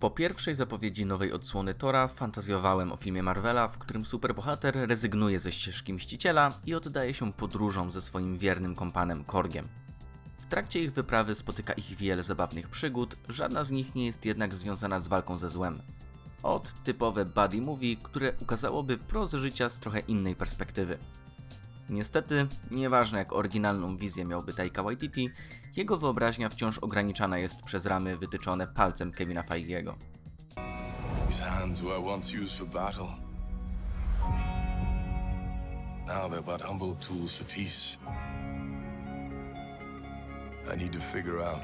Po pierwszej zapowiedzi nowej odsłony Tora fantazjowałem o filmie Marvela, w którym superbohater rezygnuje ze ścieżki Mściciela i oddaje się podróżom ze swoim wiernym kompanem Korgiem. W trakcie ich wyprawy spotyka ich wiele zabawnych przygód, żadna z nich nie jest jednak związana z walką ze złem. Od typowe buddy movie, które ukazałoby prozę życia z trochę innej perspektywy. Niestety, nieważne jak oryginalną wizję miałby Taika Waititi, jego wyobraźnia wciąż ograniczana jest przez ramy wytyczone palcem Kevina Feige'ego. These hands were once used for battle. Now they're but humble tools for peace. I need to figure out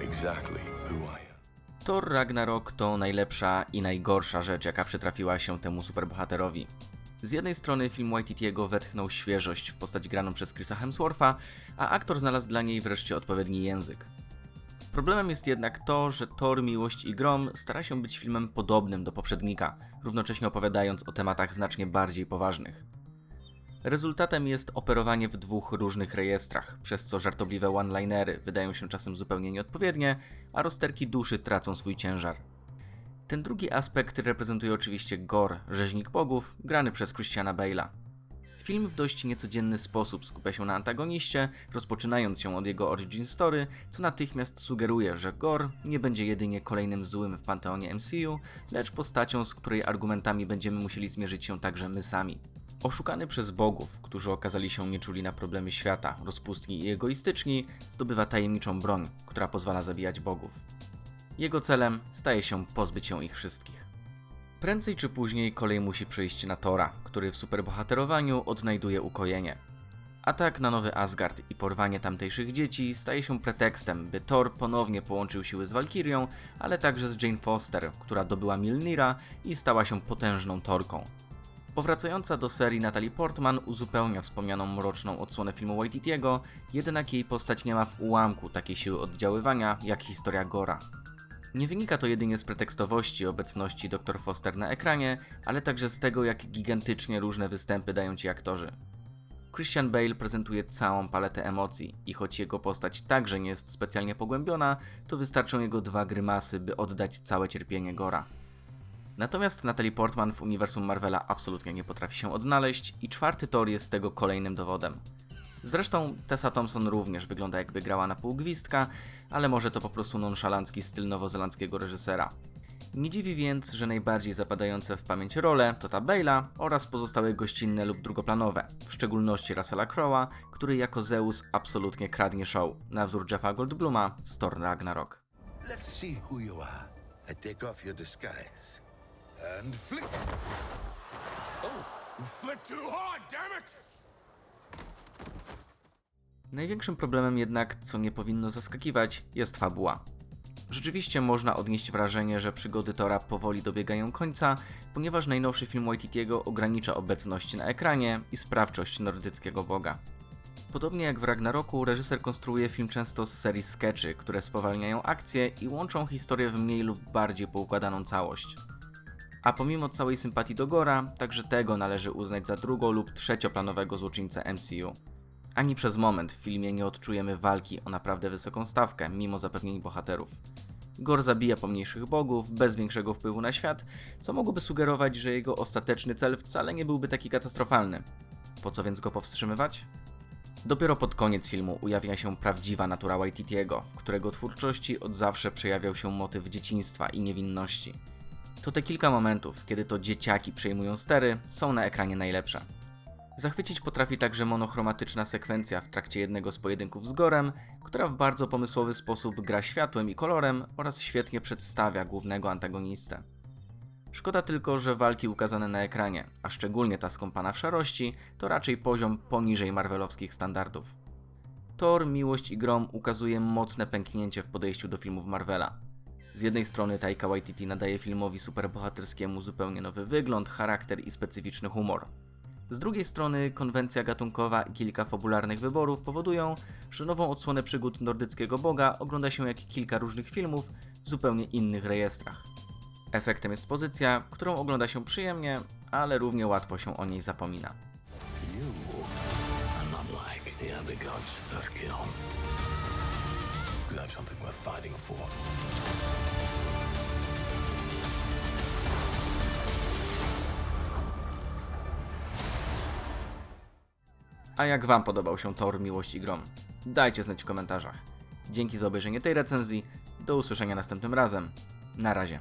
exactly who I am. Thor Ragnarok to najlepsza i najgorsza rzecz, jaka przytrafiła się temu superbohaterowi. Z jednej strony film Waititiego wetchnął świeżość w postać graną przez Chrisa Hemswortha, a aktor znalazł dla niej wreszcie odpowiedni język. Problemem jest jednak to, że Thor Miłość i Grom stara się być filmem podobnym do poprzednika, równocześnie opowiadając o tematach znacznie bardziej poważnych. Rezultatem jest operowanie w dwóch różnych rejestrach, przez co żartobliwe one-linery wydają się czasem zupełnie nieodpowiednie, a rozterki duszy tracą swój ciężar. Ten drugi aspekt reprezentuje oczywiście Gor, rzeźnik bogów, grany przez Christiana Bale'a. Film w dość niecodzienny sposób skupia się na antagoniście, rozpoczynając się od jego origin story, co natychmiast sugeruje, że Gor nie będzie jedynie kolejnym złym w panteonie MCU, lecz postacią, z której argumentami będziemy musieli zmierzyć się także my sami. Oszukany przez bogów, którzy okazali się nieczuli na problemy świata, rozpustni i egoistyczni, zdobywa tajemniczą broń, która pozwala zabijać bogów. Jego celem staje się pozbyć się ich wszystkich. Prędzej czy później kolej musi przyjść na Tora, który w superbohaterowaniu odnajduje ukojenie. Atak na nowy Asgard i porwanie tamtejszych dzieci staje się pretekstem, by Thor ponownie połączył siły z Walkirią, ale także z Jane Foster, która dobyła Milnira i stała się potężną Torką. Powracająca do serii Natalie Portman uzupełnia wspomnianą mroczną odsłonę filmu Waititiego, jednak jej postać nie ma w ułamku takiej siły oddziaływania jak historia Gora. Nie wynika to jedynie z pretekstowości obecności dr Foster na ekranie, ale także z tego, jak gigantycznie różne występy dają ci aktorzy. Christian Bale prezentuje całą paletę emocji i choć jego postać także nie jest specjalnie pogłębiona, to wystarczą jego dwa grymasy, by oddać całe cierpienie Gora. Natomiast Natalie Portman w uniwersum Marvela absolutnie nie potrafi się odnaleźć i czwarty Thor jest tego kolejnym dowodem. Zresztą Tessa Thompson również wygląda jakby grała na pół gwizdka, ale może to po prostu nonszalancki styl nowozelandzkiego reżysera. Nie dziwi więc, że najbardziej zapadające w pamięć role to ta Bale'a oraz pozostałe gościnne lub drugoplanowe, w szczególności Russella Crowe'a, który jako Zeus absolutnie kradnie show, na wzór Jeffa Goldbluma z Thor Ragnarok. Let's see who you are. I take off your disguise. And flick. Oh, you flicked too hard, damn it! Największym problemem jednak, co nie powinno zaskakiwać, jest fabuła. Rzeczywiście można odnieść wrażenie, że przygody Tora powoli dobiegają końca, ponieważ najnowszy film Waititiego ogranicza obecność na ekranie i sprawczość nordyckiego boga. Podobnie jak w Ragnaroku, reżyser konstruuje film często z serii sketchy, które spowalniają akcję i łączą historię w mniej lub bardziej poukładaną całość. A pomimo całej sympatii do Gora, także tego należy uznać za drugo- lub trzecioplanowego złoczyńcę MCU. Ani przez moment w filmie nie odczujemy walki o naprawdę wysoką stawkę, mimo zapewnień bohaterów. Gor zabija pomniejszych bogów bez większego wpływu na świat, co mogłoby sugerować, że jego ostateczny cel wcale nie byłby taki katastrofalny. Po co więc go powstrzymywać? Dopiero pod koniec filmu ujawnia się prawdziwa natura Waititiego, w którego twórczości od zawsze przejawiał się motyw dzieciństwa i niewinności. To te kilka momentów, kiedy to dzieciaki przejmują stery, są na ekranie najlepsze. Zachwycić potrafi także monochromatyczna sekwencja w trakcie jednego z pojedynków z Gorem, która w bardzo pomysłowy sposób gra światłem i kolorem oraz świetnie przedstawia głównego antagonistę. Szkoda tylko, że walki ukazane na ekranie, a szczególnie ta skąpana w szarości, to raczej poziom poniżej marvelowskich standardów. Thor, Miłość i Grom ukazuje mocne pęknięcie w podejściu do filmów Marvela. Z jednej strony Taika Waititi nadaje filmowi superbohaterskiemu zupełnie nowy wygląd, charakter i specyficzny humor. Z drugiej strony konwencja gatunkowa i kilka fabularnych wyborów powodują, że nową odsłonę przygód nordyckiego boga ogląda się jak kilka różnych filmów w zupełnie innych rejestrach. Efektem jest pozycja, którą ogląda się przyjemnie, ale równie łatwo się o niej zapomina. You A jak Wam podobał się Tor Miłości Grom? Dajcie znać w komentarzach. Dzięki za obejrzenie tej recenzji. Do usłyszenia następnym razem. Na razie.